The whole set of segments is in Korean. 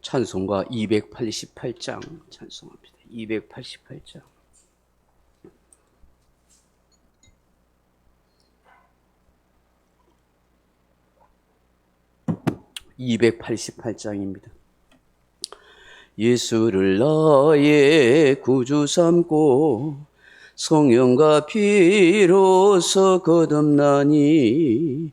찬송가 288장 찬송합니다. 288장. (288장입니다) 예수를 나의 구주 삼고 성령과 피로서 거듭나니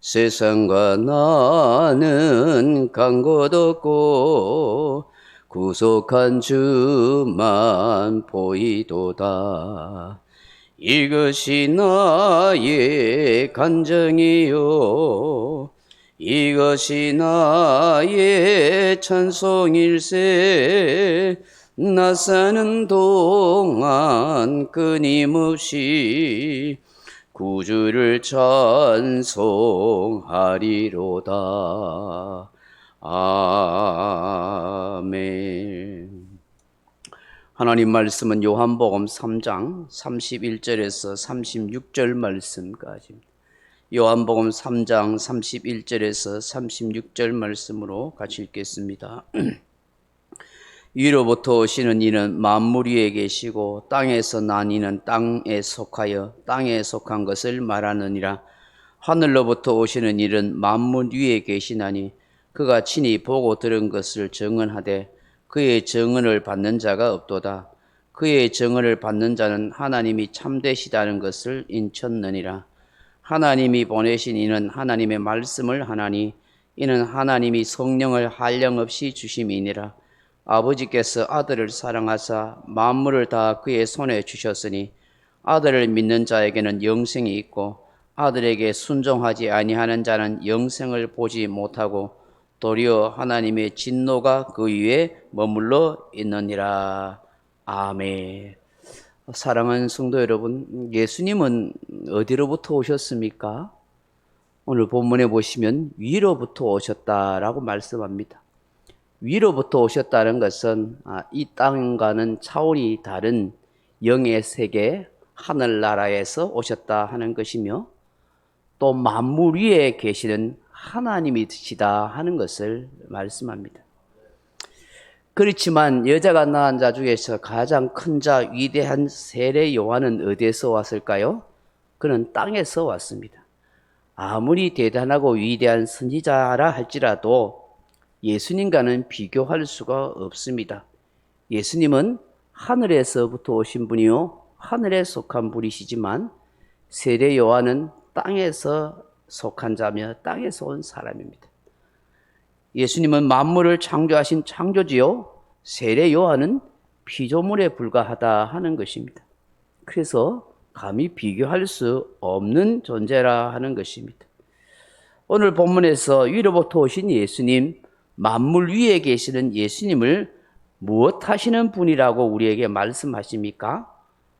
세상과 나는 간것 없고 구속한 주만 보이도다. 이것이 나의 간정이요. 이것이 나의 찬송일세. 나 사는 동안 끊임없이 구주를 찬송하리로다. 아멘. 하나님 말씀은 요한복음 3장 31절에서 36절 말씀까지. 요한복음 3장 31절에서 36절 말씀으로 같이 읽겠습니다. 위로부터 오시는 이는 만물 위에 계시고 땅에서 난 이는 땅에 속하여 땅에 속한 것을 말하느니라. 하늘로부터 오시는 이는 만물 위에 계시나니 그가 친히 보고 들은 것을 증언하되 그의 증언을 받는 자가 없도다. 그의 증언을 받는 자는 하나님이 참되시다는 것을 인쳤느니라. 하나님이 보내신 이는 하나님의 말씀을 하나니 이는 하나님이 성령을 한량 없이 주심이니라 아버지께서 아들을 사랑하사 만물을 다 그의 손에 주셨으니 아들을 믿는 자에게는 영생이 있고 아들에게 순종하지 아니하는 자는 영생을 보지 못하고 도리어 하나님의 진노가 그 위에 머물러 있느니라. 아멘. 사랑하는 성도 여러분, 예수님은 어디로부터 오셨습니까? 오늘 본문에 보시면 위로부터 오셨다라고 말씀합니다. 위로부터 오셨다는 것은 아, 이 땅과는 차원이 다른 영의 세계, 하늘나라에서 오셨다 하는 것이며 또 만물 위에 계시는 하나님이시다 하는 것을 말씀합니다. 그렇지만 여자가 낳은 자 중에서 가장 큰 자 위대한 세례 요한은 어디에서 왔을까요? 그는 땅에서 왔습니다. 아무리 대단하고 위대한 선지자라 할지라도 예수님과는 비교할 수가 없습니다. 예수님은 하늘에서부터 오신 분이요. 하늘에 속한 분이시지만 세례 요한은 땅에서 속한 자며 땅에서 온 사람입니다. 예수님은 만물을 창조하신 창조지요. 세례 요한은 피조물에 불과하다 하는 것입니다. 그래서 감히 비교할 수 없는 존재라 하는 것입니다. 오늘 본문에서 위로부터 오신 예수님, 만물 위에 계시는 예수님을 무엇 하시는 분이라고 우리에게 말씀하십니까?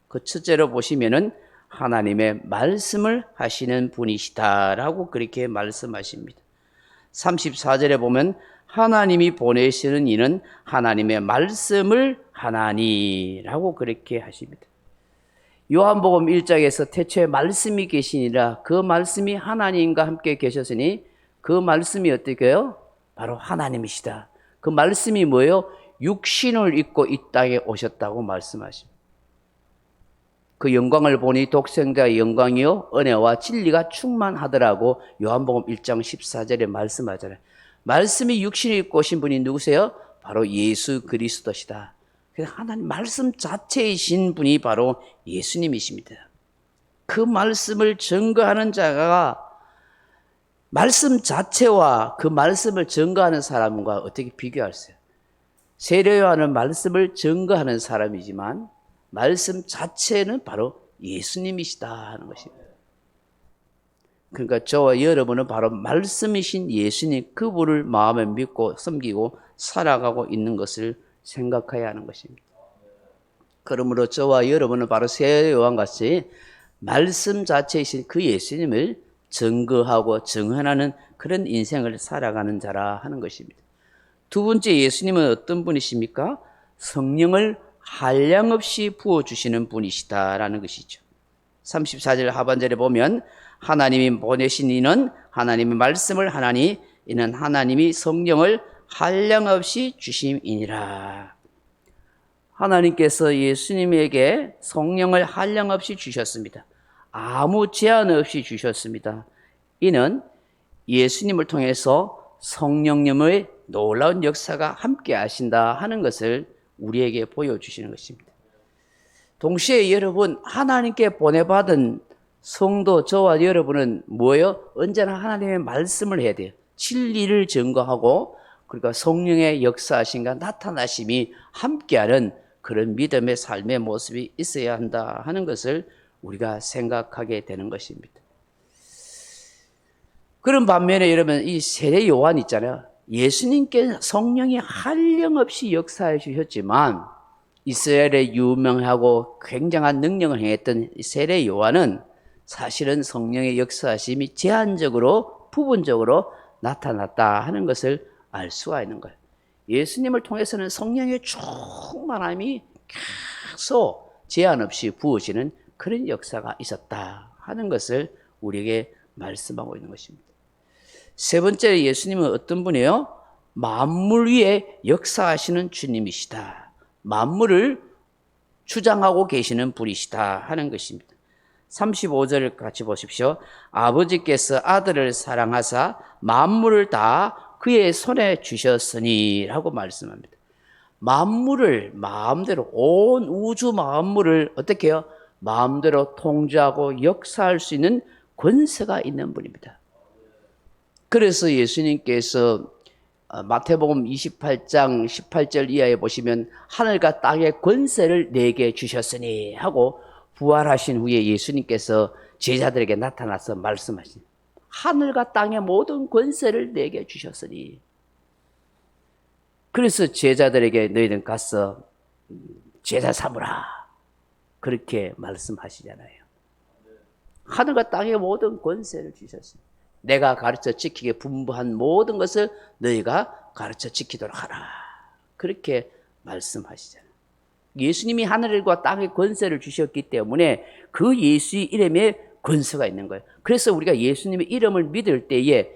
그 첫째로 보시면은 하나님의 말씀을 하시는 분이시다라고 그렇게 말씀하십니다. 34절에 보면 하나님이 보내시는 이는 하나님의 말씀을 하나니라고 그렇게 하십니다. 요한복음 1장에서 태초에 말씀이 계시니라 그 말씀이 하나님과 함께 계셨으니 그 말씀이 어떻게요? 바로 하나님이시다. 그 말씀이 뭐예요? 육신을 입고 이 땅에 오셨다고 말씀하십니다. 그 영광을 보니 독생자의 영광이요 은혜와 진리가 충만하더라고 요한복음 1장 14절에 말씀하잖아요. 말씀이 육신을 입고 오신 분이 누구세요? 바로 예수 그리스도시다. 하나님 말씀 자체이신 분이 바로 예수님이십니다. 그 말씀을 증거하는 자가 말씀 자체와 그 말씀을 증거하는 사람과 어떻게 있어요? 세례요한은 말씀을 증거하는 사람이지만 말씀 자체는 바로 예수님이시다 하는 것입니다. 그러니까 저와 여러분은 바로 말씀이신 예수님 그분을 마음에 믿고 섬기고 살아가고 있는 것을 생각해야 하는 것입니다. 그러므로 저와 여러분은 바로 세례요한 같이 말씀 자체이신 그 예수님을 증거하고 증언하는 그런 인생을 살아가는 자라 하는 것입니다. 두 번째 예수님은 어떤 분이십니까? 성령을 한량 없이 부어 주시는 분이시다라는 것이죠. 34절 하반절에 보면 하나님이 보내신 이는 하나님의 말씀을 하나니 이는 하나님이 성령을 한량 없이 주심이니라. 하나님께서 예수님에게 성령을 한량 없이 주셨습니다. 아무 제한 없이 주셨습니다. 이는 예수님을 통해서 성령님의 놀라운 역사가 함께 하신다 하는 것을 우리에게 보여주시는 것입니다. 동시에 여러분, 하나님께 보내받은 성도 저와 여러분은 뭐예요? 언제나 하나님의 말씀을 해야 돼요. 진리를 증거하고 그러니까 성령의 역사하신가 나타나심이 함께하는 그런 믿음의 삶의 모습이 있어야 한다 하는 것을 우리가 생각하게 되는 것입니다. 그런 반면에 여러분 이 세례 요한 있잖아요. 예수님께 성령이 한량없이 역사해 주셨지만 이스라엘의 유명하고 굉장한 능력을 행했던 세례 요한은 사실은 성령의 역사하심이 제한적으로 부분적으로 나타났다 하는 것을 알 수가 있는 거예요. 예수님을 통해서는 성령의 충만함이 계속 제한 없이 부어지는 그런 역사가 있었다 하는 것을 우리에게 말씀하고 있는 것입니다. 세 번째 예수님은 어떤 분이에요? 만물 위에 역사하시는 주님이시다. 만물을 주장하고 계시는 분이시다 하는 것입니다. 35절을 같이 보십시오. 아버지께서 아들을 사랑하사 만물을 다 그의 손에 주셨으니 라고 말씀합니다. 만물을 마음대로 온 우주 만물을 어떻게 해요? 마음대로 통제하고 역사할 수 있는 권세가 있는 분입니다. 그래서 예수님께서 어, 마태복음 28장 18절 이하에 보시면 하늘과 땅의 권세를 내게 주셨으니 하고 부활하신 후에 예수님께서 제자들에게 나타나서 말씀하신 하늘과 땅의 모든 권세를 내게 주셨으니 그래서 제자들에게 너희는 가서 제자 삼으라 그렇게 말씀하시잖아요. 하늘과 땅의 모든 권세를 주셨습니다. 내가 가르쳐 지키게 분부한 모든 것을 너희가 가르쳐 지키도록 하라. 그렇게 말씀하시잖아요. 예수님이 하늘과 땅의 권세를 주셨기 때문에 그 예수의 이름에 권세가 있는 거예요. 그래서 우리가 예수님의 이름을 믿을 때에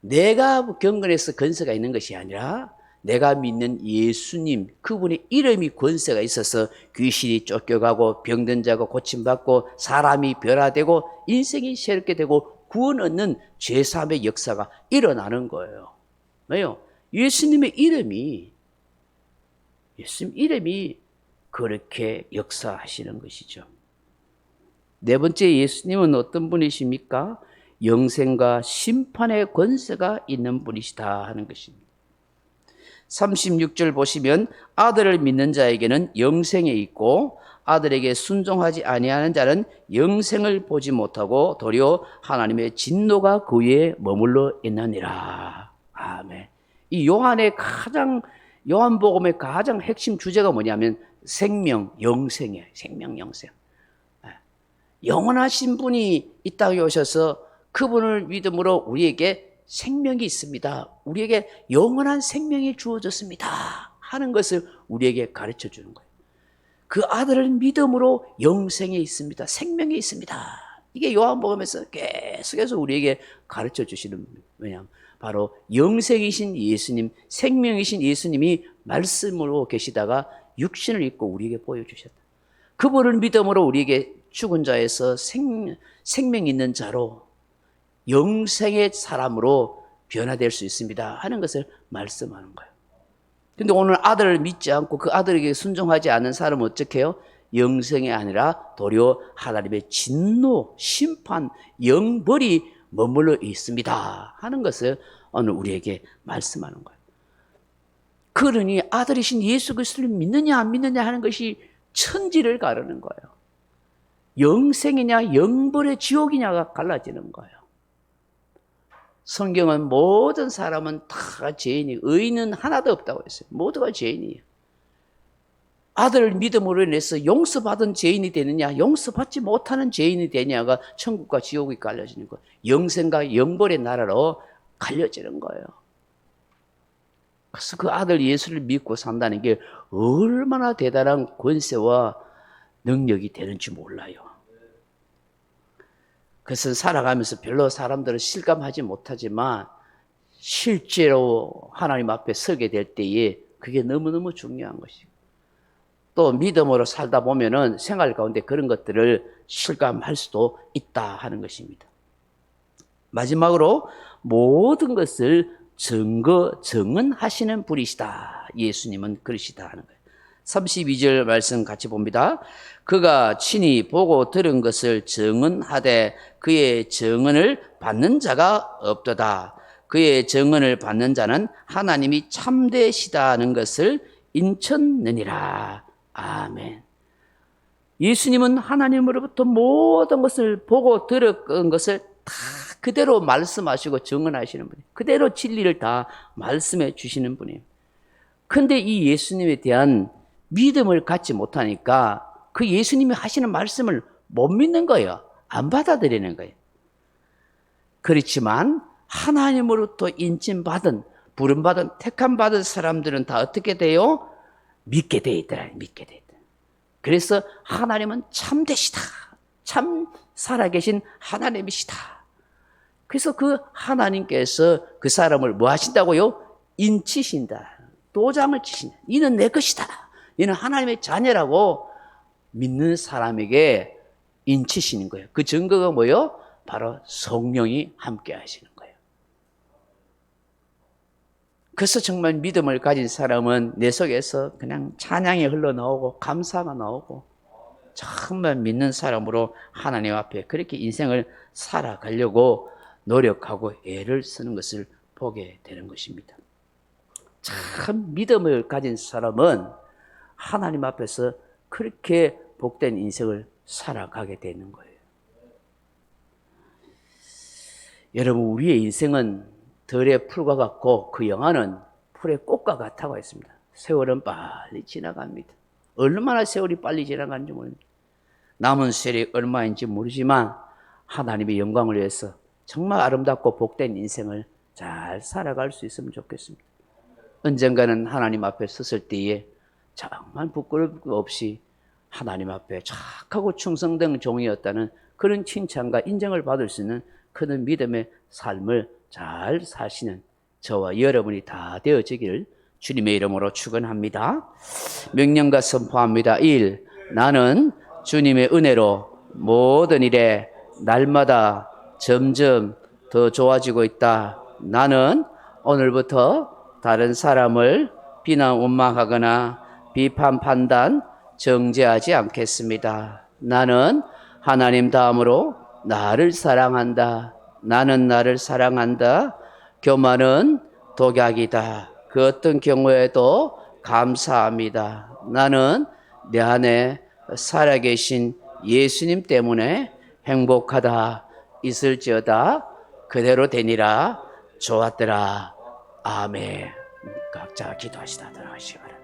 내가 경건해서 권세가 있는 것이 아니라 내가 믿는 예수님 그분의 이름이 권세가 있어서 귀신이 쫓겨가고 병든 자가 고침받고 사람이 변화되고 인생이 새롭게 되고 구원 얻는 죄사함의 역사가 일어나는 거예요. 왜요? 예수님의 이름이 예수님 이름이 그렇게 역사하시는 것이죠. 네 번째 예수님은 어떤 분이십니까? 영생과 심판의 권세가 있는 분이시다 하는 것입니다. 36절 보시면 아들을 믿는 자에게는 영생에 있고 아들에게 순종하지 아니하는 자는 영생을 보지 못하고 도리어 하나님의 진노가 그 위에 머물러 있느니라. 아멘. 이 요한의 가장 요한복음의 가장 핵심 주제가 뭐냐면 생명, 영생이에요. 생명, 영생. 예. 영원하신 분이 이 땅에 오셔서 그분을 믿음으로 우리에게 생명이 있습니다. 우리에게 영원한 생명이 주어졌습니다. 하는 것을 우리에게 가르쳐 주는 거예요. 그 아들을 믿음으로 영생에 있습니다. 생명에 있습니다. 이게 요한복음에서 계속해서 우리에게 가르쳐 주시는 왜냐하면 바로 영생이신 예수님, 생명이신 예수님이 말씀으로 계시다가 육신을 입고 우리에게 보여주셨다. 그분을 믿음으로 우리에게 죽은 자에서 생, 생명 있는 자로 영생의 사람으로 변화될 수 있습니다. 하는 것을 말씀하는 거예요. 근데 오늘 아들을 믿지 않고 그 아들에게 순종하지 않는 사람은 어떻게 해요? 영생이 아니라 도리어 하나님의 진노, 심판, 영벌이 머물러 있습니다. 하는 것을 오늘 우리에게 말씀하는 거예요. 그러니 아들이신 예수 그리스도를 믿느냐 안 믿느냐 하는 것이 천지를 가르는 거예요. 영생이냐 영벌의 지옥이냐가 갈라지는 거예요. 성경은 모든 사람은 다 죄인이 의인은 하나도 없다고 했어요. 모두가 죄인이에요. 아들을 믿음으로 인해서 용서받은 죄인이 되느냐, 용서받지 못하는 죄인이 되냐가 천국과 지옥이 갈려지는 거예요. 영생과 영벌의 나라로 갈려지는 거예요. 그래서 그 아들 예수를 믿고 산다는 게 얼마나 대단한 권세와 능력이 되는지 몰라요. 그것은 살아가면서 별로 사람들은 실감하지 못하지만 실제로 하나님 앞에 서게 될 때에 그게 너무너무 중요한 것이고 또 믿음으로 살다 보면은 생활 가운데 그런 것들을 실감할 수도 있다 하는 것입니다. 마지막으로 모든 것을 증거, 증언하시는 분이시다. 예수님은 그러시다 하는 거예요. 32절 말씀 같이 봅니다. 그가 친히 보고 들은 것을 증언하되 그의 증언을 받는 자가 없도다. 그의 증언을 받는 자는 하나님이 참되시다는 것을 인쳤느니라. 아멘. 예수님은 하나님으로부터 모든 것을 보고 들은 것을 다 그대로 말씀하시고 증언하시는 분이에요. 그대로 진리를 다 말씀해 주시는 분이에요. 근데 이 예수님에 대한 믿음을 갖지 못하니까 그 예수님이 하시는 말씀을 못 믿는 거예요. 안 받아들이는 거예요. 그렇지만 하나님으로부터 인침받은 부름받은 택함받은 사람들은 다 어떻게 돼요? 믿게 돼 있더라. 믿게 돼 있더라. 그래서 하나님은 참되시다. 참 살아계신 하나님이시다. 그래서 그 하나님께서 그 사람을 뭐 하신다고요? 인치신다. 도장을 치신다. 이는 내 것이다. 이는 하나님의 자녀라고 믿는 사람에게 인치시는 거예요. 그 증거가 뭐요? 바로 성령이 함께 하시는 거예요. 그래서 정말 믿음을 가진 사람은 내 속에서 그냥 찬양이 흘러나오고 감사가 나오고 정말 믿는 사람으로 하나님 앞에 그렇게 인생을 살아가려고 노력하고 애를 쓰는 것을 보게 되는 것입니다. 참 믿음을 가진 사람은 하나님 앞에서 그렇게 복된 인생을 살아가게 되는 거예요. 여러분, 우리의 인생은 들의 풀과 같고 그 영화는 풀의 꽃과 같다고 했습니다. 세월은 빨리 지나갑니다. 얼마나 세월이 빨리 지나가는지 모릅니다. 남은 세월이 얼마인지 모르지만 하나님의 영광을 위해서 정말 아름답고 복된 인생을 잘 살아갈 수 있으면 좋겠습니다. 언젠가는 하나님 앞에 섰을 때에 정말 부끄러움 없이 하나님 앞에 착하고 충성된 종이었다는 그런 칭찬과 인정을 받을 수 있는 그런 믿음의 삶을 잘 사시는 저와 여러분이 다 되어지기를 주님의 이름으로 축원합니다. 명령과 선포합니다. 1. 나는 주님의 은혜로 모든 일에 날마다 점점 더 좋아지고 있다. 나는 오늘부터 다른 사람을 비난 원망하거나 비판 판단 정죄하지 않겠습니다. 나는 하나님 다음으로 나를 사랑한다. 나는 나를 사랑한다. 교만은 독약이다. 그 어떤 경우에도 감사합니다. 나는 내 안에 살아계신 예수님 때문에 행복하다. 있을지어다. 그대로 되니라. 좋았더라. 아멘. 각자 기도하시다 들어가시고.